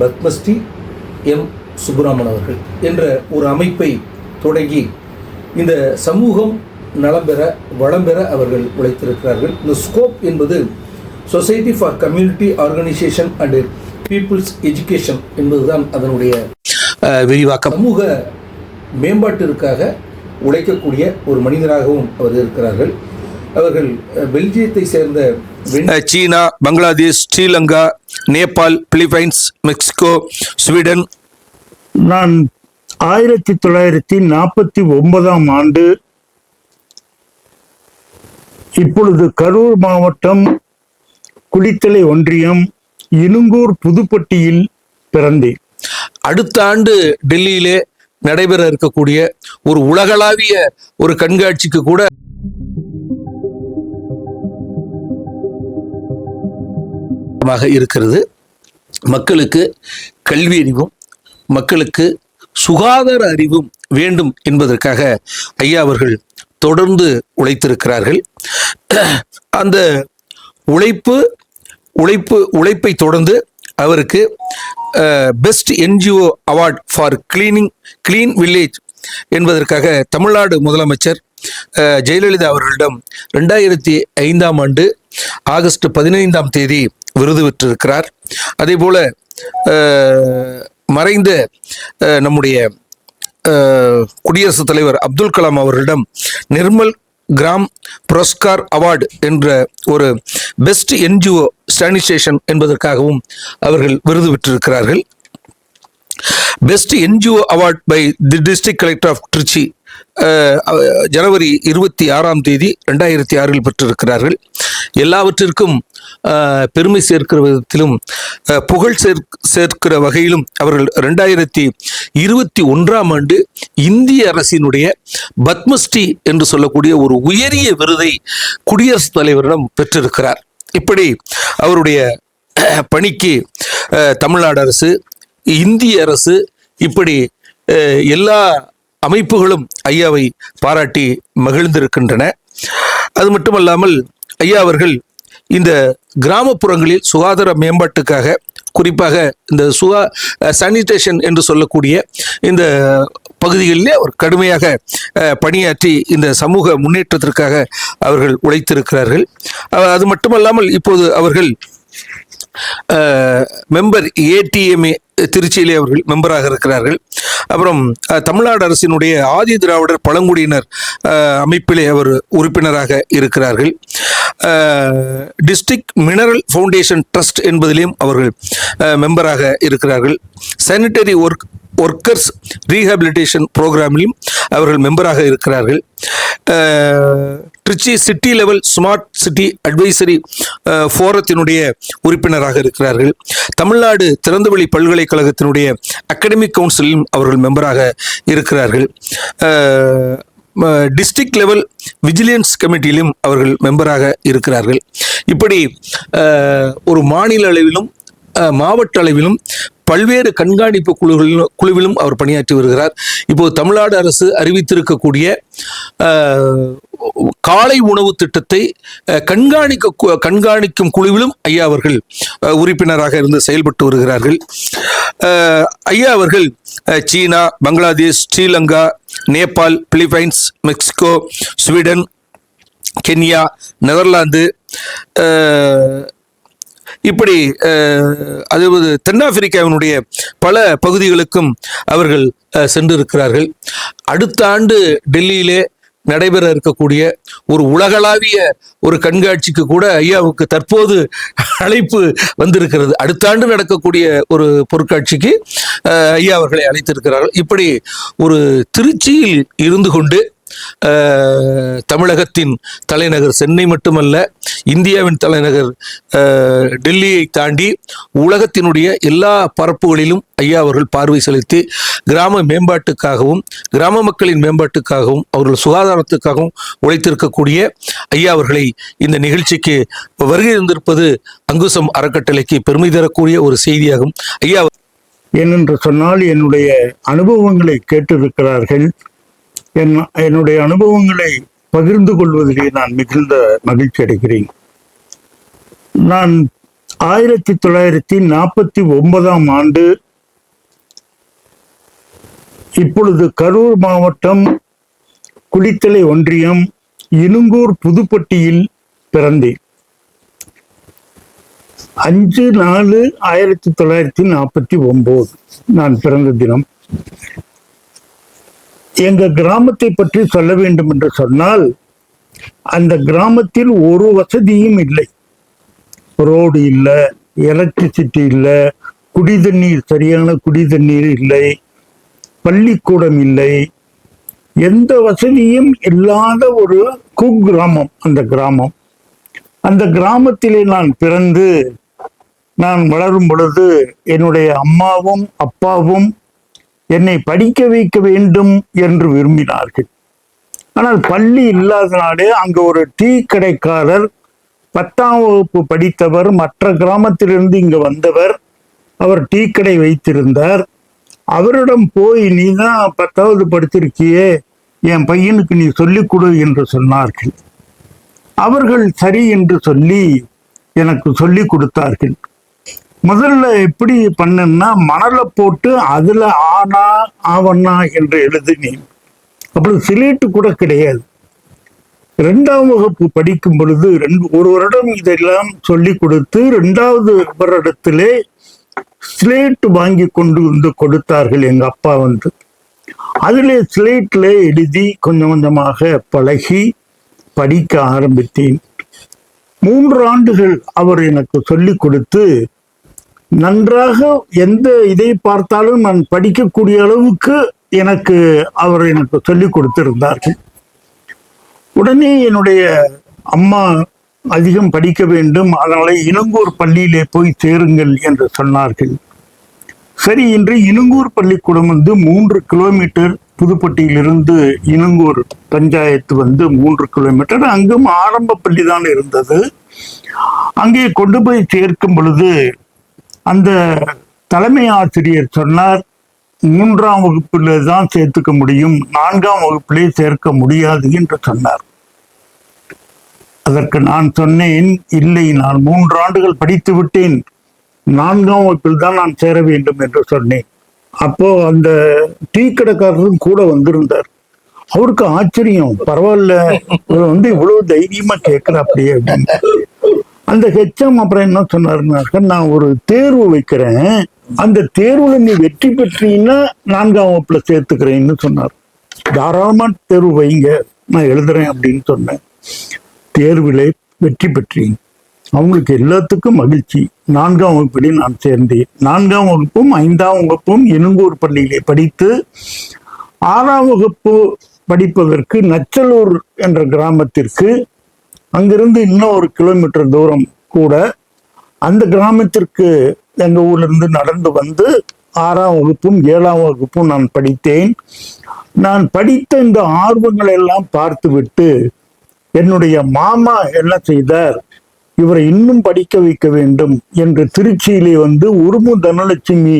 Padmashri M. Subburaman அவர்கள் என்ற ஒரு அமைப்பை தொடங்கி இந்த சமூகம் நலம் பெற வளம் பெற அவர்கள் உழைத்திருக்கிறார்கள். இந்த ஸ்கோப் என்பது society for community organisation and peoples education என்பதுதான் அதனுடைய அஹ், விரிவாக்கம். சமூக மேம்பாட்டிற்காக உழைக்கக்கூடிய ஒரு மனிதராகவும் அவர் இருக்கிறார்கள். அவர்கள் பெல்ஜியத்தை சேர்ந்த China Bangladesh Sri Lanka Nepal Philippines Mexico Sweden. நான் ஆயிரத்தி தொள்ளாயிரத்தி நாற்பத்தி ஒன்பதாம் ஆண்டு இப்பொழுது கரூர் மாவட்டம் குளித்தலை ஒன்றியம் இனுங்கூர் புதுப்பட்டியில் பிறந்தேன். அடுத்த ஆண்டு டெல்லியிலே நடைபெற இருக்கக்கூடிய ஒரு உலகளாவிய ஒரு கண்காட்சிக்கு கூட மாக இருக்கிறது. மக்களுக்கு கல்வி அறிவும் மக்களுக்கு சுகாதார அறிவும் வேண்டும் என்பதற்காக ஐயா அவர்கள் தொடர்ந்து உழைத்திருக்கிறார்கள். அந்த உழைப்பு உழைப்பு உழைப்பை தொடர்ந்து அவருக்கு best NGO award for cleaning clean village என்பதற்காக தமிழ்நாடு முதலமைச்சர் ஜெயலலிதா அவர்களிடம் ரெண்டாயிரத்தி ஐந்தாம் ஆண்டு ஆகஸ்ட் பதினைந்தாம் தேதி விருது பெற்றிருக்கிறார் அதே போல மறைந்த நம்முடைய குடியரசுத் தலைவர் அப்துல் கலாம் அவர்களிடம் நிர்மல் கிராம் புரஸ்கார் அவார்டு என்ற ஒரு பெஸ்ட் என்ஜிஓ ஸ்டானிசேஷன் என்பதற்காகவும் அவர்கள் விருது பெற்றிருக்கிறார்கள் best NGO award by the district collector of Trichy ஜனவரி இருபத்தி ஆறாம் தேதி ரெண்டாயிரத்தி ஆறில் பெற்றிருக்கிறார்கள். எல்லாவற்றிற்கும் பெருமை சேர்க்கிற விதத்திலும் புகழ் சேர் சேர்க்கிற வகையிலும் அவர்கள் ரெண்டாயிரத்தி இருபத்தி ஒன்றாம் ஆண்டு இந்திய அரசினுடைய பத்மஸ்ரீ என்று சொல்லக்கூடிய ஒரு உயரிய விருதை குடியரசுத் தலைவரிடம் பெற்றிருக்கிறார். இப்படி அவருடைய பணிக்கு தமிழ்நாடு அரசு இந்திய அரசு இப்படி எல்லா அமைப்புகளும் ஐயாவை பாராட்டி மகிழ்ந்திருக்கின்றன. அது மட்டுமல்லாமல் ஐயா அவர்கள் இந்த கிராமப்புறங்களில் சுகாதார மேம்பாட்டுக்காக குறிப்பாக இந்த சுகா சானிடேஷன் என்று சொல்லக்கூடிய இந்த பகுதிகளிலே அவர் கடுமையாக பணியாற்றி இந்த சமூக முன்னேற்றத்திற்காக அவர்கள் உழைத்திருக்கிறார்கள். அது மட்டுமல்லாமல் இப்போது அவர்கள் மெம்பர் ஏடிஎம்ஏ திருச்சியிலே அவர்கள் மெம்பராக இருக்கிறார்கள். அப்புறம் தமிழ்நாடு அரசினுடைய ஆதி திராவிடர் பழங்குடியினர் அமைப்பிலே அவர் உறுப்பினராக இருக்கிறார்கள். டிஸ்ட்ரிக்ட் மினரல் ஃபவுண்டேஷன் ட்ரஸ்ட் என்பதிலையும் அவர்கள் மெம்பராக இருக்கிறார்கள். சானிட்டரி ஒர்க் ஒர்க்கர்ஸ் ரீஹாபிலிட்டேஷன் ப்ரோக்ராமிலும் அவர்கள் மெம்பராக இருக்கிறார்கள். Trichy city level smart city advisory ஃபோரத்தினுடைய உறுப்பினராக இருக்கிறார்கள். தமிழ்நாடு திறந்தவெளி பல்கலைக்கழகத்தினுடைய அகாடமிக் கவுன்சிலும் அவர்கள் மெம்பராக இருக்கிறார்கள். டிஸ்ட்ரிக்ட் லெவல் விஜிலியன்ஸ் கமிட்டியிலும் அவர்கள் மெம்பராக இருக்கிறார்கள். இப்படி ஒரு மாநில அளவிலும் மாவட்ட அளவிலும் பல்வேறு கண்காணிப்பு குழுகளிலும் குழுவிலும் அவர் பணியாற்றி வருகிறார். இப்போது தமிழ்நாடு அரசு அறிவித்திருக்கக்கூடிய காலை உணவு திட்டத்தை கண்காணிக்க கண்காணிக்கும் குழுவிலும் ஐயா அவர்கள் உறுப்பினராக இருந்து செயல்பட்டு வருகிறார்கள். ஐயா அவர்கள் China Bangladesh Sri Lanka Nepal Philippines Mexico Sweden Kenya Netherlands இப்படி அதாவது தென்னாப்பிரிக்காவினுடைய பல பகுதிகளுக்கும் அவர்கள் சென்றிருக்கிறார்கள். அடுத்த ஆண்டு டெல்லியிலே நடைபெற இருக்கக்கூடிய ஒரு உலகளாவிய ஒரு கண்காட்சிக்கு கூட ஐயாவுக்கு தற்போது அழைப்பு வந்திருக்கிறது. அடுத்த ஆண்டு நடக்கக்கூடிய ஒரு பொருட்காட்சிக்கு ஐயா அவர்களை அழைத்திருக்கிறார்கள். இப்படி ஒரு திருச்சியில் இருந்து கொண்டு தமிழகத்தின் தலைநகர் சென்னை மட்டுமல்ல இந்தியாவின் தலைநகர் டெல்லியை தாண்டி உலகத்தினுடைய எல்லா பரப்புகளிலும் ஐயா அவர்கள் பார்வை செலுத்தி கிராம மேம்பாட்டுக்காகவும் கிராம மக்களின் மேம்பாட்டுக்காகவும் அவர்கள் சுகாதாரத்துக்காகவும் உழைத்திருக்கக்கூடிய ஐயா அவர்களை இந்த நிகழ்ச்சிக்கு வருகை இருந்திருப்பது அங்குசம் அறக்கட்டளைக்கு பெருமை தரக்கூடிய ஒரு செய்தியாகும். ஐயா ஏனென்று சொன்னால் என்னுடைய அனுபவங்களை கேட்டிருக்கிறார்கள். என் என்னுடைய அனுபவங்களை பகிர்ந்து கொள்வதிலே நான் மிகுந்த மகிழ்ச்சி அடைகிறேன். நான் ஆயிரத்தி தொள்ளாயிரத்தி நாற்பத்தி ஒன்பதாம் ஆண்டு இப்பொழுது கரூர் மாவட்டம் குளித்தலை ஒன்றியம் இனுங்கூர் புதுப்பட்டியில் பிறந்தேன். அஞ்சு நாலு ஆயிரத்தி தொள்ளாயிரத்தி நாற்பத்தி ஒன்பது நான் பிறந்த தினம். எங்க கிராமத்தை பற்றி சொல்ல வேண்டும் என்று சொன்னால் அந்த கிராமத்தில் ஒரு வசதியும் இல்லை. ரோடு இல்லை எலக்ட்ரிசிட்டி இல்லை குடிதண்ணீர் சரியான குடிதண்ணீர் இல்லை பள்ளிக்கூடம் இல்லை. எந்த வசதியும் இல்லாத ஒரு குக்கிராமம் அந்த கிராமம். அந்த கிராமத்திலே நான் பிறந்து நான் வளரும் பொழுது என்னுடைய அம்மாவும் அப்பாவும் என்னை படிக்க வைக்க வேண்டும் என்று விரும்பினார்கள். ஆனால் பள்ளி இல்லாதனாலே அங்கு ஒரு டீ கடைக்காரர் பத்தாம் வகுப்பு படித்தவர் மற்ற கிராமத்திலிருந்து இங்கு வந்தவர் அவர் டீ கடை வைத்திருந்தார். அவரிடம் போய் நீ தான் பத்தாவது படுத்திருக்கியே என் பையனுக்கு நீ சொல்லிக் கொடு என்று சொன்னார்கள். அவர்கள் சரி என்று சொல்லி எனக்கு சொல்லி கொடுத்தார்கள். முதல்ல எப்படி பண்ணேன்னா மணலை போட்டு அதுல ஆனா ஆவண்ணா என்று எழுதினேன். அப்புறம் சிலேட்டு கூட கிடையாது. இரண்டாம் வகுப்பு படிக்கும் பொழுது ரெண்டு ஒரு வருடம் இதெல்லாம் சொல்லி கொடுத்து ரெண்டாவது வருடத்திலே ஸ்லேட் வாங்கி கொண்டு வந்து கொடுத்தார்கள் எங்க அப்பா வந்து. அதில் ஸ்லேட்ல எழுதி கொஞ்சம் கொஞ்சமாக பழகி படிக்க ஆரம்பித்தேன். மூன்று ஆண்டுகள் அவர் எனக்கு சொல்லிக் கொடுத்து நன்றாக எந்த இதை பார்த்தாலும் நான் படிக்கக்கூடிய அளவுக்கு எனக்கு அவர் எனக்கு சொல்லிக் கொடுத்திருந்தார்கள். உடனே என்னுடைய அம்மா அதிகம் படிக்க வேண்டும் அதனால இனங்கூர் பள்ளியிலே போய் சேருங்கள் என்று சொன்னார்கள். சரி இன்று இனங்கூர் பள்ளிக்கூடம் வந்து மூன்று கிலோமீட்டர் புதுப்பட்டியிலிருந்து இனங்கூர் பஞ்சாயத்து வந்து மூன்று கிலோமீட்டர். அங்கும் ஆரம்ப பள்ளி தான் இருந்தது. அங்கே கொண்டு போய் சேர்க்கும் பொழுது அந்த தலைமை ஆசிரியர் சொன்னார் மூன்றாம் வகுப்பில் தான் சேர்த்துக்க முடியும் நான்காம் வகுப்பிலே சேர்க்க முடியாது என்று சொன்னார். அதற்கு நான் சொன்னேன் இல்லை நான் மூன்று ஆண்டுகள் படித்து விட்டேன் நான்காம் வகுப்பில் தான் நான் சேர வேண்டும் என்று சொன்னேன். அப்போ அந்த டீ கடைக்காரரும் கூட வந்திருந்தார். அவருக்கு ஆச்சரியம் பரவாயில்ல இவர் வந்து இவ்வளவு தைரியமா கேட்கிறாப்படியே அப்படின்னு. அந்த ஹெச்எம் அப்புறம் என்ன சொன்னாருனாக்க நான் ஒரு தேர்வு வைக்கிறேன். அந்த தேர்வுல நீ வெற்றி பெற்றீங்கன்னா நான்காம் வகுப்புல சேர்த்துக்கிறேன்னு சொன்னார். தாராளமா தேர்வு வைங்க நான் எழுதுறேன் அப்படின்னு சொன்னேன். தேர்விலே வெற்றி பெற்றேன். அவங்களுக்கு எல்லாத்துக்கும் மகிழ்ச்சி. நான்காம் வகுப்பிலே நான் சேர்ந்தேன். நான்காம் வகுப்பும் ஐந்தாம் வகுப்பும் இனுங்கூர் பள்ளியிலே படித்து ஆறாம் வகுப்பு படிப்பதற்கு நச்சலூர் என்ற கிராமத்திற்கு அங்கிருந்து இன்னும் ஒரு கிலோமீட்டர் தூரம் கூட அந்த கிராமத்திற்கு எங்க ஊர்ல இருந்து நடந்து வந்து ஆறாம் வகுப்பும் ஏழாம் வகுப்பும் நான் படித்தேன். நான் படித்த இந்த ஆர்வங்களை எல்லாம் பார்த்துவிட்டு என்னுடைய மாமா என்ன செய்தார்? இவரை இன்னும் படிக்க வைக்க வேண்டும் என்று திருச்சியிலே வந்து உருமு தனலட்சுமி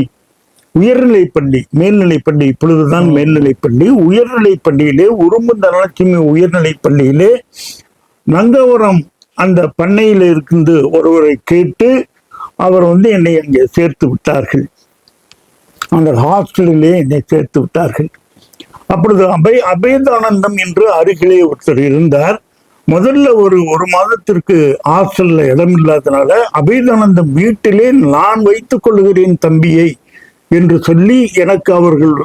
உயர்நிலைப்பள்ளி பள்ளி பள்ளி இப்பொழுதுதான் மேல்நிலைப்பள்ளி பள்ளி உயர்நிலைப் பள்ளியிலே உருமு தனலட்சுமி உயர்நிலைப்பள்ளியிலே நங்கவரம் அந்த பண்ணையில் இருந்து ஒருவரை கேட்டு அவர் வந்து என்னை அங்கே சேர்த்து விட்டார்கள். அந்த ஹாஸ்டலிலே என்னை சேர்த்து விட்டார்கள். அப்பொழுது அபய் அபேதானந்தம் என்று அருகிலே ஒருத்தர் இருந்தார். முதல்ல ஒரு ஒரு மாதத்திற்கு ஹாஸ்டல்ல இடம் இல்லாதனால அபேதானந்தம் வீட்டிலே நான் வைத்துக் கொள்கிறேன் தம்பியை என்று சொல்லி எனக்கு அவர்கள்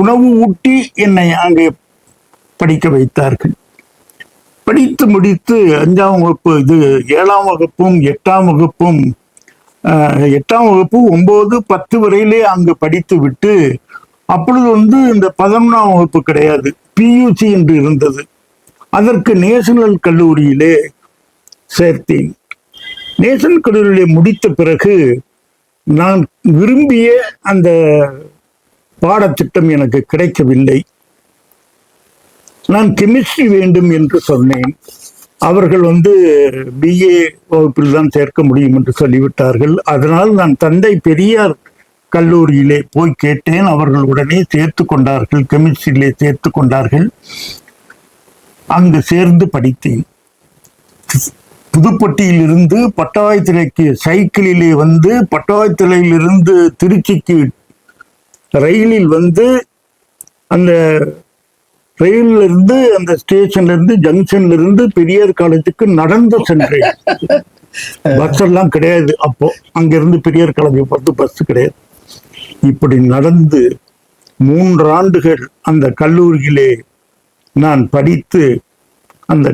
உணவு ஊட்டி என்னை அங்கே படிக்க வைத்தார்கள். படித்து முடித்து அஞ்சாம் வகுப்பு இது ஏழாம் வகுப்பும் எட்டாம் வகுப்பும் எட்டாம் வகுப்பு ஒன்பது பத்து வரையிலே அங்கு படித்து விட்டு அப்பொழுது வந்து இந்த பதினொன்றாம் வகுப்பு கிடையாது. பியூசி என்று இருந்தது. அதற்கு நேஷனல் கல்லூரியிலே சேர்த்தேன். நேஷனல் கல்லூரியிலே முடித்த பிறகு நான் விரும்பிய அந்த பாடத்திட்டம் எனக்கு கிடைக்கவில்லை. நான் கெமிஸ்ட்ரி வேண்டும் என்று சொன்னேன். அவர்கள் வந்து பிஏ வகுப்பில் தான் சேர்க்க முடியும் என்று சொல்லிவிட்டார்கள். அதனால் நான் தந்தை பெரியார் கல்லூரியிலே போய் கேட்டேன். அவர்கள் உடனே சேர்த்து கொண்டார்கள். கெமிஸ்ட்ரியிலே சேர்த்து கொண்டார்கள். அங்கு சேர்ந்து படித்தேன். புதுப்பட்டியிலிருந்து பட்டாயத்திலைக்கு சைக்கிளிலே வந்து பட்டாயத்திலையிலிருந்து திருச்சிக்கு ரயிலில் வந்து அந்த ரயில்ல இருந்து அந்த ஸ்டேஷன்ல இருந்து ஜங்ஷன்ல இருந்து பெரியார் காலேஜுக்கு நடந்து சென்றேன். பஸ் எல்லாம் கிடையாது. அப்போ அங்கிருந்து பெரியார் காலேஜ் பார்த்து பஸ் கிடையாது. இப்படி நடந்து மூன்று ஆண்டுகள் அந்த கல்லூரியிலே நான் படித்து அந்த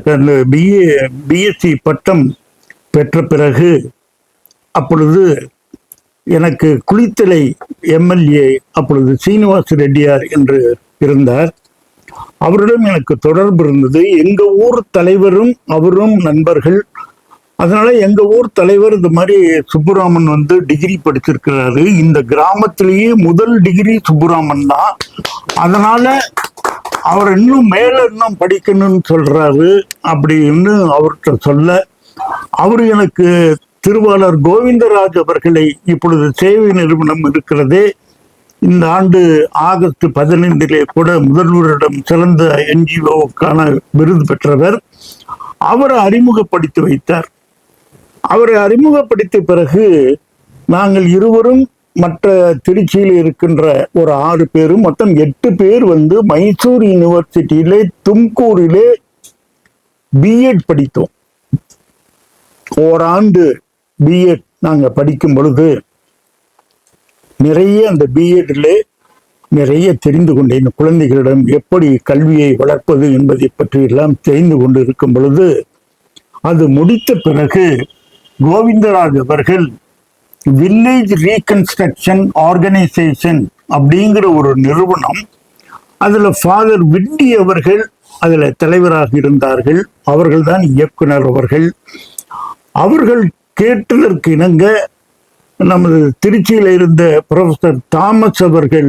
பிஏ பிஎஸ்சி பட்டம் பெற்ற பிறகு அப்பொழுது எனக்கு குளித்தலை எம்எல்ஏ அப்பொழுது சீனிவாச ரெட்டியார் என்று இருந்தார். அவரிடம் எனக்கு தொடர்பு இருந்தது. எங்க ஊர் தலைவரும் அவரும் நண்பர்கள். அதனால எங்க ஊர் தலைவர் இந்த மாதிரி சுப்புராமன் வந்து டிகிரி படிச்சிருக்கிறாரு. இந்த கிராமத்திலேயே முதல் டிகிரி சுப்புராமன் தான். அதனால அவர் இன்னும் மேல இன்னும் படிக்கணும்னு சொல்றாரு அப்படின்னு அவர்கிட்ட சொல்ல அவர் எனக்கு திருவாளர் கோவிந்தராஜ் அவர்களை இப்பொழுது சேவை நிறுவனம் இருக்கிறதே இந்த ஆண்டு ஆகஸ்ட் பதினைந்திலே கூட முதல்வரிடம் சிறந்த என்ஜிஓவுக்கான விருது பெற்றவர். அவரை அறிமுகப்படுத்தி வைத்தார். அவரை அறிமுகப்படுத்திய பிறகு நாங்கள் இருவரும் மற்ற திருச்சியில் இருக்கின்ற ஒரு ஆறு பேரும் மொத்தம் எட்டு பேர் வந்து மைசூர் யூனிவர்சிட்டியிலே தும்கூரிலே பிஎட் படித்தோம். ஓராண்டு பிஎட் நாங்கள் படிக்கும் பொழுது நிறைய அந்த பிஎட்ல நிறைய தெரிந்து கொண்டேன். இந்த குழந்தைகளிடம் எப்படி கல்வியை வளர்ப்பது என்பதை பற்றி எல்லாம் தெரிந்து கொண்டு இருக்கும் பொழுது அது முடித்த பிறகு கோவிந்தராஜ் அவர்கள் வில்லேஜ் ரீகன்ஸ்ட்ரக்ஷன் ஆர்கனைசேஷன் அப்படிங்கிற ஒரு நிறுவனம் அதில் ஃபாதர் விட்டி அவர்கள் அதில் தலைவராக இருந்தார்கள். அவர்கள்தான் இயக்குனர் அவர்கள். அவர்கள் கேட்டதற்கு இணங்க நமது திருச்சியில இருந்த ப்ரொஃபஸர் தாமஸ் அவர்கள்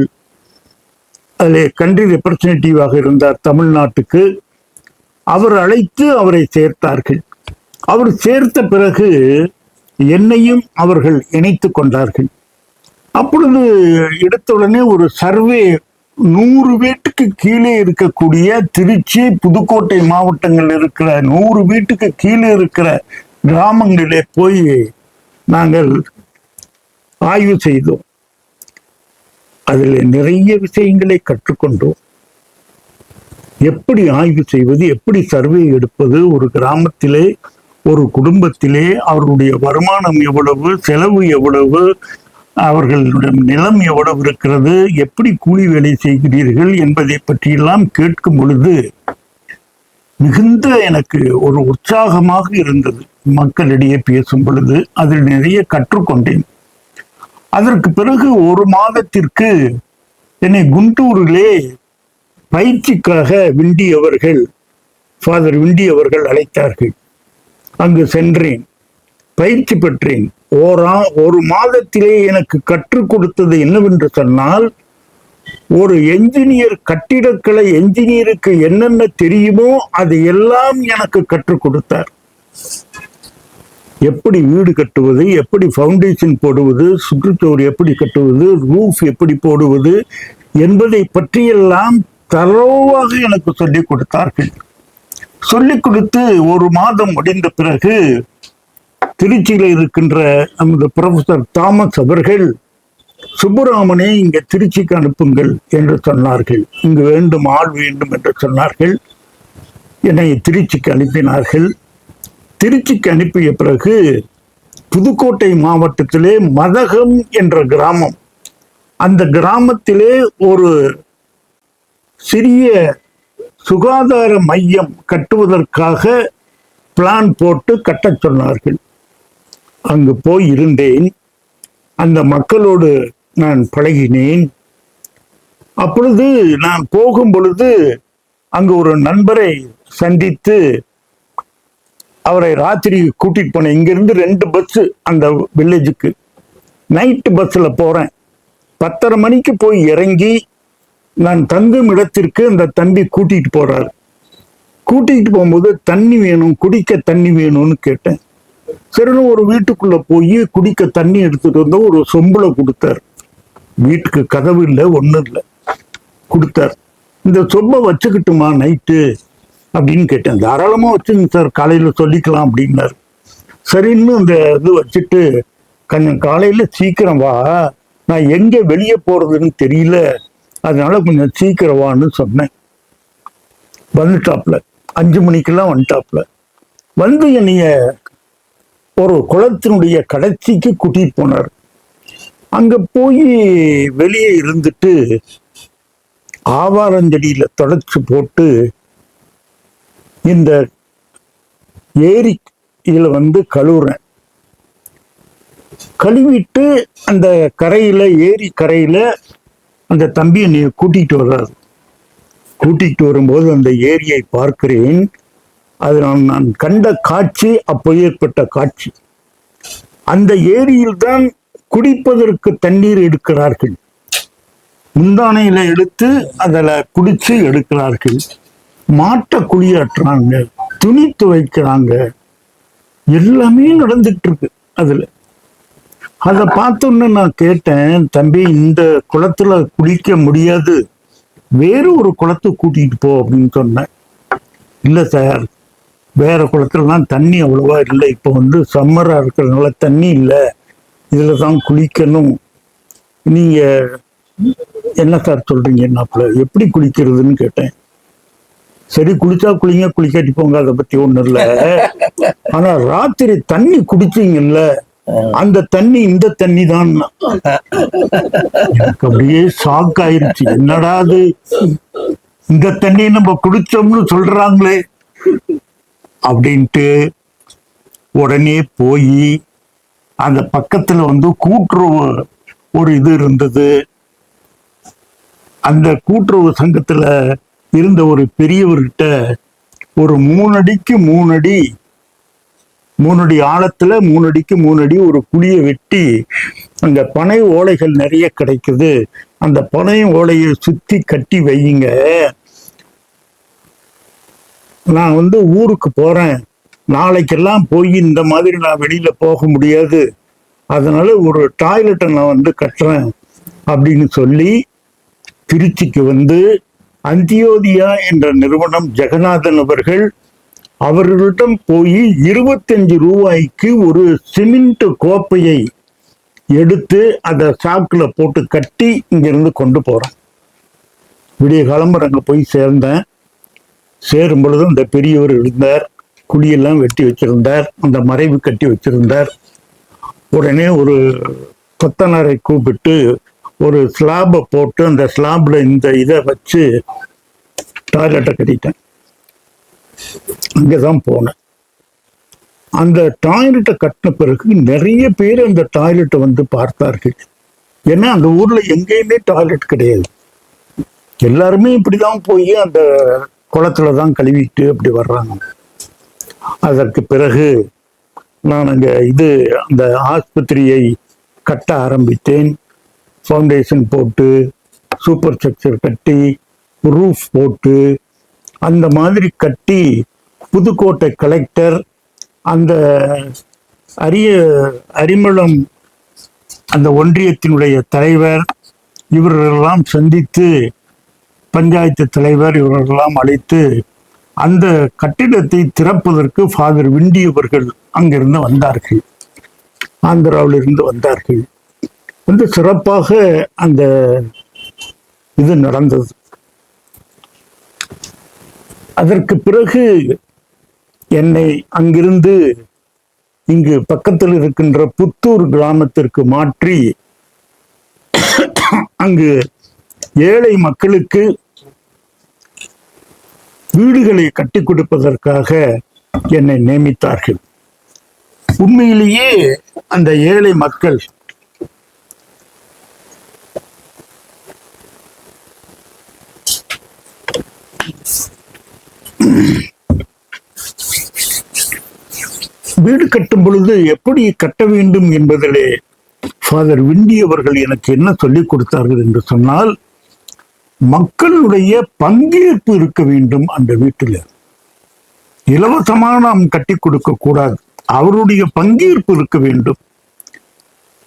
அதிலே கண்ட்ரி ரெப்ரசன்டேட்டிவாக இருந்தார் தமிழ்நாட்டுக்கு. அவர் அழைத்து அவரை சேர்த்தார்கள். அவர் சேர்த்த பிறகு என்னையும் அவர்கள் இணைத்து கொண்டார்கள். அப்பொழுது எடுத்த உடனே ஒரு சர்வே நூறு வீட்டுக்கு கீழே இருக்கக்கூடிய திருச்சி புதுக்கோட்டை மாவட்டங்கள் இருக்கிற நூறு வீட்டுக்கு கீழே இருக்கிற கிராமங்களிலே போய் நாங்கள் ஆய்வு செய்தோம். அதில் நிறைய விஷயங்களை கற்றுக்கொண்டோம். எப்படி ஆய்வு செய்வது எப்படி சர்வே எடுப்பது ஒரு கிராமத்திலே ஒரு குடும்பத்திலே அவர்களுடைய வருமானம் எவ்வளவு செலவு எவ்வளவு அவர்களுடைய நிலம் எவ்வளவு இருக்கிறது எப்படி கூலி வேலை செய்கிறீர்கள் என்பதை பற்றியெல்லாம் கேட்கும் பொழுது மிகுந்த எனக்கு ஒரு உற்சாகமாக இருந்தது. மக்களிடையே பேசும் பொழுது அதில் நிறைய கற்றுக்கொண்டேன். அதற்கு பிறகு ஒரு மாதத்திற்கு என்னை குண்டூரிலே பயிற்சிக்காக விண்டி அவர்கள் ஃபாதர் விண்டி அவர்கள் அழைத்தார்கள். அங்கு சென்றேன் பயிற்சி பெற்றேன். ஓரா ஒரு மாதத்திலே எனக்கு கற்றுக் கொடுத்தது என்னவென்று சொன்னால் ஒரு என்ஜினியர் கட்டிடக்கலை என்ஜினியருக்கு என்னென்ன தெரியுமோ அது எல்லாம் எனக்கு கற்றுக் கொடுத்தார். எப்படி வீடு கட்டுவது எப்படி ஃபவுண்டேஷன் போடுவது சுற்றுச்சுவர் எப்படி கட்டுவது ரூஃப் எப்படி போடுவது என்பதை பற்றியெல்லாம் தரோவாக எனக்கு சொல்லிக் கொடுத்தார்கள். சொல்லிக் கொடுத்து ஒரு மாதம் முடிந்த பிறகு திருச்சியில் இருக்கின்ற நமது ப்ரொஃபசர் தாமஸ் அவர்கள் சுப்புராமனை இங்கே திருச்சிக்கு அனுப்புங்கள் என்று சொன்னார்கள். இங்கு வேண்டும் ஆள் வேண்டும் என்று சொன்னார்கள். என்னை திருச்சிக்கு அனுப்பினார்கள். திருச்சிக்கு அனுப்பிய பிறகு புதுக்கோட்டை மாவட்டத்திலே மதகம் என்ற கிராமம். அந்த கிராமத்திலே ஒரு சிறிய சுகாதார மையம் கட்டுவதற்காக பிளான் போட்டு கட்டச் சொன்னார்கள். அங்கு போய் இருந்தேன். அந்த மக்களோடு நான் பழகினேன். அப்பொழுது நான் போகும் பொழுது அங்கு ஒரு நண்பரை சந்தித்து அவரை ராத்திரி கூட்டிட்டு போனேன் இங்கிருந்து ரெண்டு பஸ் அந்த வில்லேஜுக்கு நைட்டு பஸ்ஸில் போகிறேன் பத்தரை மணிக்கு போய் இறங்கி நான் தங்கும் இடத்திற்கு அந்த தம்பி கூட்டிகிட்டு போறாரு. கூட்டிகிட்டு போகும்போது தண்ணி வேணும் குடிக்க தண்ணி வேணும்னு கேட்டேன். சரின்னு ஒரு வீட்டுக்குள்ளே போய் குடிக்க தண்ணி எடுத்துட்டு வந்தா ஒரு சொம்புல கொடுத்தார். வீட்டுக்கு கதவு இல்லை ஒன்றும் இல்லை. கொடுத்தார். இந்த சொம்பை வச்சுக்கிட்டுமா நைட்டு அப்படின்னு கேட்டேன். தாராளமாக வச்சுங்க சார் காலையில் சொல்லிக்கலாம் அப்படின்னாரு. சரின்னு அந்த இது வச்சுட்டு கொஞ்சம் காலையில் சீக்கிரம் வா. நான் எங்கே வெளியே போகிறதுன்னு தெரியல. அதனால கொஞ்சம் சீக்கிரம் வான்னு சொன்னேன். வந்துட்டாப்ல. அஞ்சு மணிக்கெல்லாம் வந்துட்டாப்ல. வந்து என்னைய ஒரு குளத்தினுடைய கடைசிக்கு கூட்டிகிட்டு போனார். அங்கே போய் வெளியே இருந்துட்டு ஆவாரஞ்செடியில் தொடச்சி போட்டு இந்த ஏரி வந்து கழுவுறேன். கழுவிட்டு அந்த கரையில் ஏரி கரையில் அந்த தம்பியை நீ கூட்டிகிட்டு வர்றாரு. கூட்டிகிட்டு வரும்போது அந்த ஏரியை பார்க்கிறேன். அது நான் நான் கண்ட காட்சி அப்போ ஏற்பட்ட காட்சி. அந்த ஏரியில் தான் குடிப்பதற்கு தண்ணீர் எடுக்கிறார்கள். முந்தானையில் எடுத்து அதில் குடித்து எடுக்கிறார்கள். மாட்டை குளியாட்டுறாங்க துணி துவைக்கிறாங்க எல்லாமே நடந்துட்டு இருக்கு அதுல. அதை பார்த்தோன்னு நான் கேட்டேன் தம்பி இந்த குளத்துல குளிக்க முடியாது. வேற ஒரு குளத்துக்கு கூட்டிட்டு போ அப்படின்னு சொன்னேன். இல்லை சார் வேற குளத்துலலாம் தண்ணி அவ்வளோவா இல்லை. இப்போ வந்து சம்மராக இருக்கிறதுனால தண்ணி இல்லை. இதில் தான் குளிக்கணும். நீங்கள் என்ன சார் சொல்றீங்கன்னாப்புல எப்படி குளிக்கிறதுன்னு கேட்டேன். சரி குளிச்சா குளிங்க குளிக்காட்டி போங்க அதை பத்தி ஒண்ணும் இல்ல. ஆனா ராத்திரி தண்ணி குடிச்சீங்கல்ல அந்த தண்ணி இந்த தண்ணி தான். எனக்கு அப்படியே ஷாக் ஆயிருச்சு. என்னடா அது? இந்த தண்ணி நம்ம குடிச்சோம்னு சொல்றாங்களே. அப்படின்ட்டு உடனே போய் அந்த பக்கத்துல வந்து கூட்டுறவு ஒரு இது இருந்தது. அந்த கூட்டுறவு சங்கத்துல இருந்த ஒரு பெரியவர்கிட்ட ஒரு மூணு அடிக்கு மூணு அடி மூணு அடி ஆழத்துல மூணு அடிக்கு மூணு அடி ஒரு குழியை வெட்டி அங்க பனை ஓலைகள் நிறைய கிடைக்குது. அந்த பனை ஓலையை சுத்தி கட்டி வையுங்க. நான் வந்து ஊருக்கு போறேன். நாளைக்கெல்லாம் போய் இந்த மாதிரி நான் வெளியில போக முடியாது. அதனால ஒரு டாய்லெட்டை நான் வந்து கட்டுறேன் அப்படின்னு சொல்லி திருச்சிக்கு வந்து அந்தியோதியா என்ற நிறுவனம் ஜெகநாதன் அவர்கள் அவர்களிடம் போய் இருபத்தஞ்சு ரூபாய்க்கு ஒரு சிமெண்ட் கோப்பையை எடுத்து அதை சாக்கில் போட்டு கட்டி இங்கிருந்து கொண்டு போகிறோம் விடிய கிளம்புற அங்கே போய் சேர்ந்தேன். சேரும் பொழுது அந்த பெரியவர் இருந்தார் குழியெல்லாம் வெட்டி வச்சிருந்தார். அந்த மறைவு கட்டி வச்சிருந்தார். உடனே ஒரு கொத்தனாரை கூப்பிட்டு ஒரு ஸ்லாபை போட்டு அந்த ஸ்லாப்ல இந்த இதை வச்சு டாய்லெட்டை கட்டிட்டேன். அங்கதான் போனேன். அந்த டாய்லெட்டை கட்டின பிறகு நிறைய பேர் அந்த டாய்லெட்டை வந்து பார்த்தார்கள். ஏன்னா அந்த ஊர்ல எங்கேயுமே டாய்லெட் கிடையாது. எல்லாருமே இப்படிதான் போய் அந்த குளத்துல தான் கழுவிட்டு அப்படி வர்றாங்க. அதற்கு பிறகு நான் அங்க இது அந்த ஆஸ்பத்திரியை கட்ட ஆரம்பித்தேன். ஃபவுண்டேஷன் போட்டு சூப்பர் ஸ்ட்ரக்சர் கட்டி ரூஃப் போட்டு அந்த மாதிரி கட்டி புதுக்கோட்டை கலெக்டர் அந்த அரிய அரிமளம் அந்த ஒன்றியத்தினுடைய தலைவர் இவர்களெல்லாம் சந்தித்து பஞ்சாயத்து தலைவர் இவர்களெல்லாம் அழைத்து அந்த கட்டிடத்தை திறப்பதற்கு ஃபாதர் விண்டி அவர்கள் அங்கிருந்து வந்தார்கள். ஆந்திராவில் இருந்து வந்தார்கள். வந்து சிறப்பாக அந்த இது நடந்தது. அதற்கு பிறகு என்னை அங்கிருந்து இங்கு பக்கத்தில் இருக்கின்ற புத்தூர் கிராமத்திற்கு மாற்றி அங்கு ஏழை மக்களுக்கு வீடுகளை கட்டி கொடுப்பதற்காக என்னை நியமித்தார்கள். உண்மையிலேயே அந்த ஏழை மக்கள் வீடு கட்டும் பொழுது எப்படி கட்ட வேண்டும் என்பதிலே ஃபாதர் விண்டி அவர்கள் எனக்கு என்ன சொல்லிக் கொடுத்தார்கள் என்று சொன்னால் மக்களுடைய பங்கேற்பு இருக்க வேண்டும் அந்த வீட்டில். இலவசமாக நாம் கட்டி கொடுக்க கூடாது. அவருடைய பங்கேற்பு இருக்க வேண்டும்.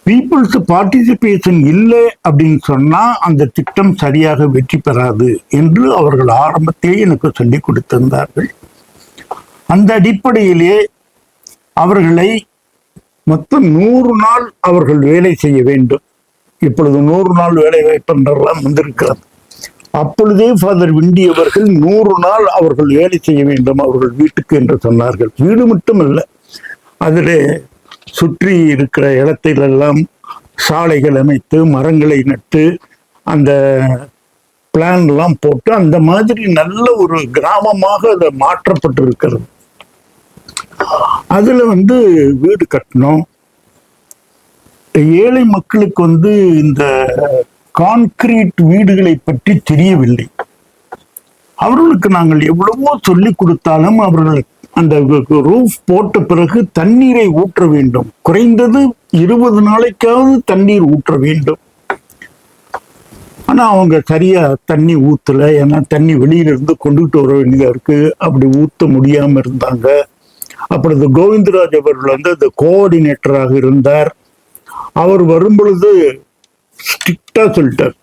பீப்புள்ஸ் பார்ட்டிசிபேஷன் இல்லை அப்படின்னு சொன்னா அந்த திட்டம் சரியாக வெற்றி பெறாது என்று அவர்கள் ஆரம்பத்திலே எனக்கு சொல்லிக் கொடுத்திருந்தார்கள். அந்த அடிப்படையிலே அவர்களை மொத்தம் நூறு நாள் அவர்கள் வேலை செய்ய வேண்டும். இப்பொழுது நூறு நாள் வேலை வாய்ப்பென்றெல்லாம் வந்திருக்கிறது. அப்பொழுதே ஃபாதர் விண்டி அவர்கள் நூறு நாள் அவர்கள் வேலை செய்ய வேண்டும் அவர்கள் வீட்டுக்கு என்று சொன்னார்கள். வீடு மட்டுமல்ல அதில் சுற்றி இருக்கிற இடத்திலெல்லாம் சாலைகள் அமைத்து மரங்களை நட்டு அந்த பிளான் எல்லாம் போட்டு அந்த மாதிரி நல்ல ஒரு கிராமமாக அதை மாற்றப்பட்டிருக்கிறது. அதுல வந்து வீடு கட்டணும். ஏழை மக்களுக்கு வந்து இந்த கான்கிரீட் வீடுகளை பற்றி தெரியவில்லை. அவர்களுக்கு நாங்கள் எவ்வளவோ சொல்லி கொடுத்தாலும் அவர்கள் அந்த ரூஃப் போட்ட பிறகு தண்ணீரை ஊற்ற வேண்டும். குறைந்தது இருபது நாளைக்காவது தண்ணீர் ஊற்ற வேண்டும். ஆனா அவங்க சரியா தண்ணி ஊத்தல. ஏன்னா தண்ணி வெளியில இருந்து வர வேண்டியதா இருக்கு. அப்படி ஊத்த முடியாம இருந்தாங்க. அப்பொழுது கோவிந்தராஜ் அவர்கள் வந்து அந்த கோஆர்டினேட்டராக இருந்தார். அவர் வரும் பொழுது ஸ்ட்ரிக்டா சொல்லிட்டார்.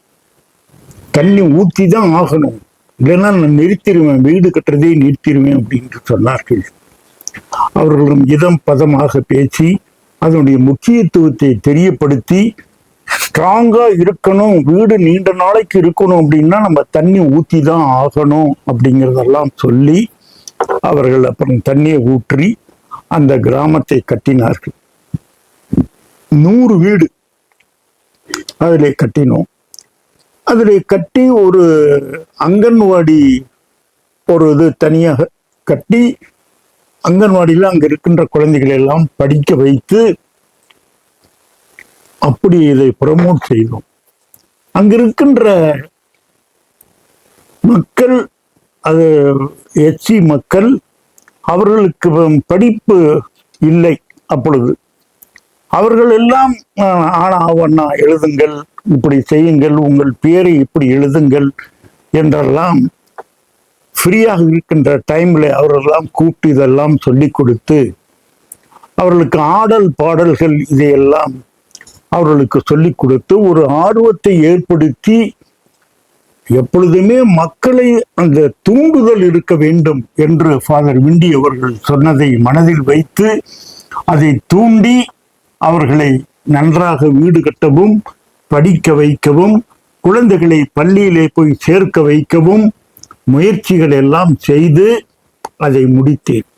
தண்ணி ஊத்தி தான் ஆகணும். இல்லைன்னா நான் நிறுத்திடுவேன் வீடு கட்டுறதே நிறுத்திடுவேன் அப்படின்னு சொன்னார்கள். அவர்களும் இதம் பதமாக பேசி அதனுடைய முக்கியத்துவத்தை தெரியப்படுத்தி ஸ்ட்ராங்கா இருக்கணும் வீடு நீண்ட நாளைக்கு இருக்கணும் அப்படின்னா நம்ம தண்ணி ஊத்தி தான் ஆகணும் அப்படிங்கிறதெல்லாம் சொல்லி அவர்கள் அப்புறம் தண்ணியை ஊற்றி அந்த கிராமத்தை கட்டினார்கள். நூறு வீடு அதிலே கட்டினோம். அதில் கட்டி ஒரு அங்கன்வாடி ஒரு இது தனியாக கட்டி அங்கன்வாடியில் அங்கே இருக்கின்ற குழந்தைகளை எல்லாம் படிக்க வைத்து அப்படி இதை ப்ரமோட் செய்தோம். அங்கே இருக்கின்ற மக்கள் அது எச்சி மக்கள் அவர்களுக்கு படிப்பு இல்லை அப்பொழுது. அவர்கள் எல்லாம் ஆனா ஆவண்ணா எழுதுங்கள் இப்படி செய்யுங்கள் உங்கள் பேரை இப்படி எழுதுங்கள் என்றெல்லாம் ஃப்ரீயாக இருக்கின்ற டைம்ல அவரெல்லாம் கூப்பிட்டு இதெல்லாம் சொல்லி கொடுத்து அவர்களுக்கு ஆடல் பாடல்கள் இதையெல்லாம் அவர்களுக்கு சொல்லிக் கொடுத்து ஒரு ஆர்வத்தை ஏற்படுத்தி எப்பொழுதுமே மக்களை அந்த தூண்டுதல் இருக்க வேண்டும் என்று ஃபாதர் விண்டி அவர்கள் சொன்னதை மனதில் வைத்து அதை தூண்டி அவர்களை நன்றாக வீடு கட்டவும் படிக்க வைக்கவும் குழந்தைகளை பள்ளியிலே போய் சேர்க்க வைக்கவும் முயற்சிகள் எல்லாம் செய்து அதை முடித்தேன்.